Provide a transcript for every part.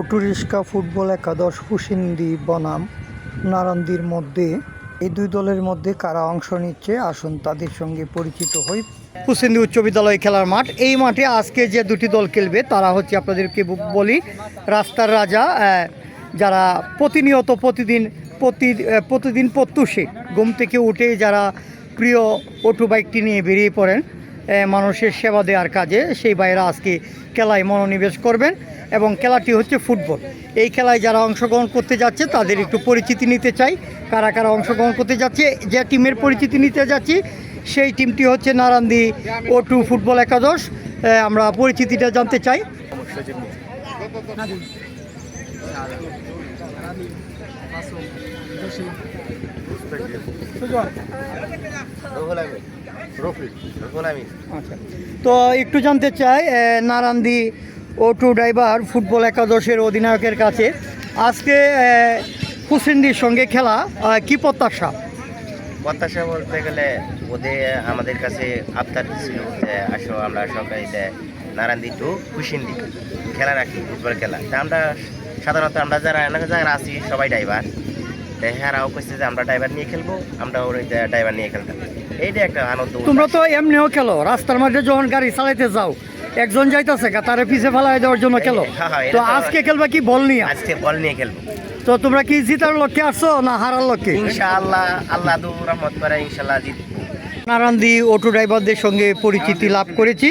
Autorickshaw football একাদশ হুসিন্দি বনাম নারান্দির মধ্যে এই দুই দলের মধ্যে কারা অংশ নিচ্ছে? আসুন তাদের সঙ্গে পরিচিত হই। হুসিন্দি উচ্চ বিদ্যালয় খেলার মাঠ। এই মাঠে আজকে যে দুটি দল খেলবে, তারা হচ্ছে আপনাদেরকে বলি, রাস্তার রাজা যারা প্রতিনিয়ত প্রতিদিন প্রতি প্রতিদিন প্রত্যুষে ঘুম থেকে উঠে যারা প্রিয় অটো বাইকটি নিয়ে বেরিয়ে পড়েন মানুষের সেবা দেওয়ার কাজে, সেই বাইরা আজকে খেলায় মনোনিবেশ করবেন। এবং খেলাটি হচ্ছে ফুটবল। এই খেলায় যারা অংশগ্রহণ করতে যাচ্ছে তাদের একটু পরিচিতি নিতে চাই। কারা কারা অংশগ্রহণ করতে যাচ্ছে যে টিমের পরিচিতি নিতে যাচ্ছি সেই টিমটি হচ্ছে নারান্দি ও টু ফুটবল একাদশ। আমরা পরিচিতিটা জানতে চাই। আচ্ছা। তো একটু জানতে চাই নারান্দি ও টু ড্রাইভার ফুটবল একাদশের অধিনায়কের কাছে। আজকে হুসেন্ডির সঙ্গে খেলা কি প্রত্যাশা? প্রত্যাশা বলতে গেলে ওদের আমাদের কাছে আবদার ছিল যে আসো আমরা সরকারিতে নারায়ণদি টু কুশিন্দি খেলা রাখি ফুটবল খেলা। তা আমরা সাধারণত আমরা যারা এলাকা যারা আছি সবাই ড্রাইভার হ্যাঁরাও কইছে যে আমরা ড্রাইভার নিয়ে খেলব আমরা ওর ড্রাইভার নিয়ে খেলতাম। এইটা একটা আনন্দ। তোমরা তো এমনিও খেলো রাস্তার মাঝে যখন গাড়ি চালাইতে যাও একজন যাইতেছে তারে পিছে ফেলাই দেওয়ার জন্য খেলো। তো আজকে খেলবা কি বল নিয়ে? আজকে বল নিয়ে খেলব। তো তোমরা কি জিতার লক্ষ্যে আসছো না হারার লক্ষ্যে? ইনশাআল্লাহ আল্লাহ দু রহমত করে ইনশাআল্লাহ জিত নারান্দি অটো ড্রাইভারদের সঙ্গে পরিচিতি লাভ করেছি।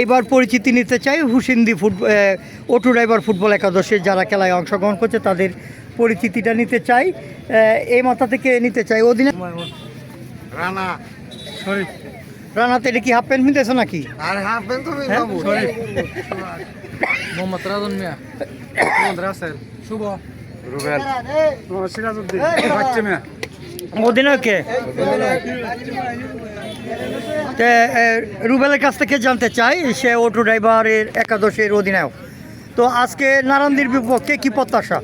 এইবার পরিচিতি নিতে চাই হুসিন্দি ফুটবল অটো ড্রাইভার ফুটবল একাদশের যারা খেলায় অংশগ্রহণ করছে তাদের পরিচিতিটা নিতে চাই। এই মাথা থেকে নিতে চাই। ওদিনে রানা শরীফ। রানাতে এটা কি হাফ প্যান্ট নিতেছো নাকি? আর হাফ প্যান্ট হ্যাঁ? বাবু শরীফ। মোহাম্মদ রাজন মিয়া। মোহাম্মদ রাসেল। শুভ। রুবেল। সিরাজউদ্দিন বাচ্চা মিয়া। অধিনায়কে রুবেলের কাছ থেকে জানতে চাই সে অটো ড্রাইভারের একাদশের অধিনায়ক। তো আজকে নারান্দির বিপক্ষে কি প্রত্যাশা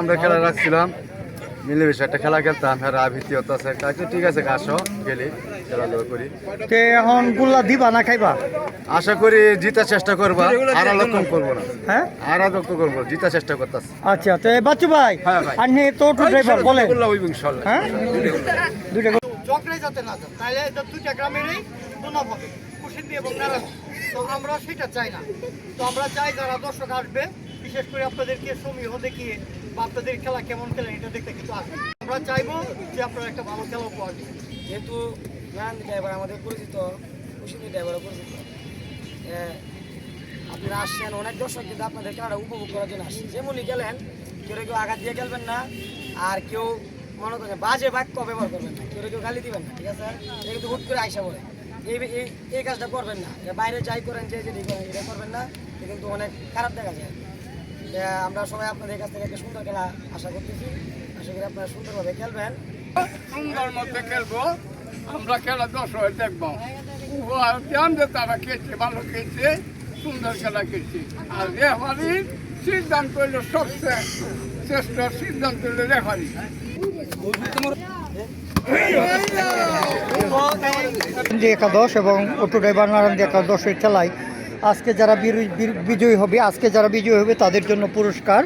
আমরা খেলা রাখছিলাম। মিলেমিশে একটা খেলা খেলতাম হ্যাঁ আভিতি হতো আছে কাছে ঠিক আছে আসো গেলি খেলাধুলা করি। তে এখন গুল্লা দিবা না খাইবা? আশা করি জিতার চেষ্টা করবা আর লক্ষণ করব না। হ্যাঁ? আর লক্ষ্য করব জিতার চেষ্টা করতেছে। আচ্ছা তো বাচ্চু ভাই হ্যাঁ ভাই। আর তো অটো ড্রাইভার বলে ইনশাল্লাহ। হ্যাঁ? দুইটা চক্রে যাতে না যান তাহলে দুইটা গ্রামেরই দুনাম হবে কুশিন্দি এবং নারায়ণ তো আমরা সেটা চাই না। তো আমরা চাই যারা দর্শক আসবে বিশেষ করে আপনাদেরকে সমীহ দেখিয়ে বা আপনাদের খেলা কেমন খেলেন এটা দেখতে কিন্তু আসবে। আমরা চাইব যে আপনারা একটা ভালো খেলা উপহার যেহেতু নারায়ণ ড্রাইভার আমাদের পরিচিত, কুশিনী ড্রাইভারও পরিচিত। আপনারা আসছেন, অনেক দর্শক কিন্তু আপনাদের খেলাটা উপভোগ করার জন্য আসছেন যেমনই গেলেন কেউ কেউ আঘাত দিয়ে খেলবেন না, আর কেউ মনে করেন বাজে বাক্য ব্যবহার করবেন না। কেউ কেউ গালি দিবেন না, ঠিক আছে? এটা কিন্তু হুট করে আইসা বলে এই এই- কাজটা করবেন না। বাইরে যাই করেন, যে যেটি করেন, এটা করবেন না। কিন্তু অনেক খারাপ দেখা যায়। আমরা সবাই আপনাদের কাছ থেকে একটা সুন্দর খেলা আশা করতেছি। আশা করি আপনারা সুন্দরভাবে খেলবেন। সুন্দর মধ্যে খেলব। আমরা খেলা দশ হয়ে দেখব যে তারা খেলছে ভালো খেলছে সুন্দর খেলা খেলছে। আর রেফারির সিদ্ধান্ত হইল সবচেয়ে শ্রেষ্ঠ সিদ্ধান্ত হইল রেফারি একাদশ এবং অটো ড্রাইভার নারায়ণদী একাদশের খেলায় আজকে যারা বিজয়ী হবে, আজকে যারা বিজয়ী হবে তাদের জন্য পুরস্কার।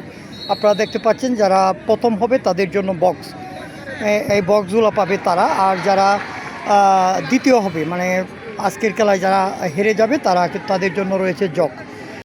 আপনারা দেখতে পাচ্ছেন যারা প্রথম হবে তাদের জন্য বক্স এই বক্সগুলো পাবে তারা। আর যারা দ্বিতীয় হবে মানে আজকের খেলায় যারা হেরে যাবে তারা তাদের জন্য রয়েছে জগ